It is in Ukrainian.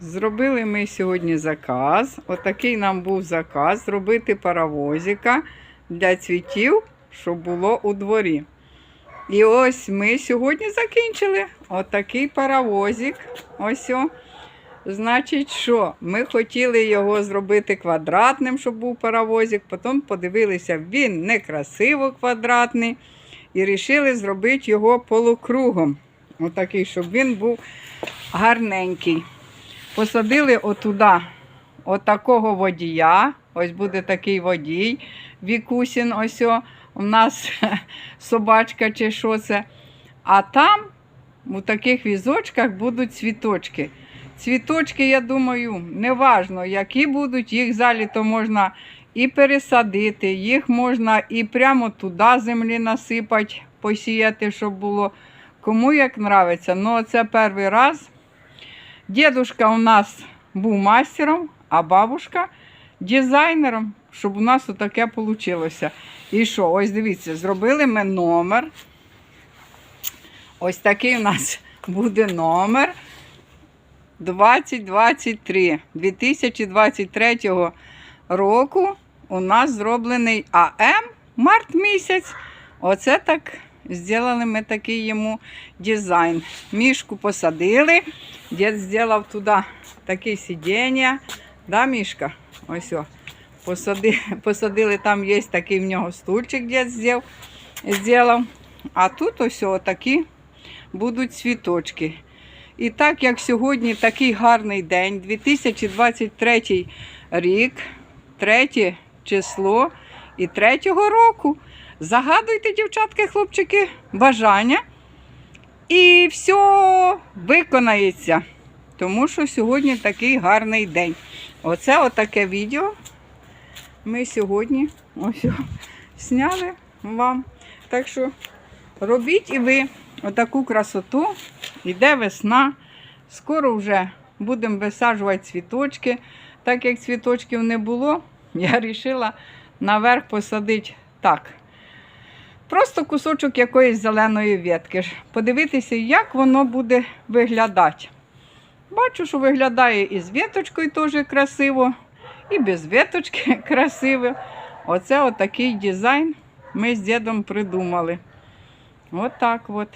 Зробили ми сьогодні заказ. Отакий нам був заказ зробити паровозика для цвітів, щоб було у дворі. І ось ми сьогодні закінчили отакий паровозик. Ось о. Значить, що ми хотіли його зробити квадратним, щоб був паровозик. Потім подивилися, він некрасиво квадратний. І вирішили зробити його полукругом. Отакий, щоб він був гарненький. Посадили отуда отакого водія. Ось буде такий водій. Вікусін, ось о, у нас собачка чи що це. А там у таких візочках будуть цвіточки. Цвіточки, я думаю, неважно, які будуть, їх заліто можна і пересадити, їх можна і прямо туди землі насипати, посіяти, щоб було. Кому як нравиться. Ну, це перший раз. Дідушка у нас був мастером, а бабушка дизайнером, щоб у нас таке вийшло. І що? Ось дивіться, зробили ми номер. Ось такий у нас буде номер 2023. 2023 року у нас зроблений АМ март місяць. Оце так зробили ми такий йому дизайн. Мішку посадили. Дід зробив туди таке сидіння. Да, Мішка? Ось о. Посади, посадили, там є такий в нього стульчик, дід зробив. А тут ось такі будуть цвіточки. І так як сьогодні такий гарний день, 2023 рік, 3 число і 3 року. Загадуйте, дівчатки, хлопчики, бажання. І все виконається. Тому що сьогодні такий гарний день. Оце отаке відео ми сьогодні ось о, зняли вам. Так що робіть і ви отаку красоту. Іде весна. Скоро вже будемо висаджувати цвіточки. Так як цвіточків не було, я вирішила наверх посадити так. Просто кусочок якоїсь зеленої ветки. Подивитися, як воно буде виглядати. Бачу, що виглядає і з веточкою теж красиво, і без веточки красиво. Оце отакий дизайн ми з дідом придумали. Отак от.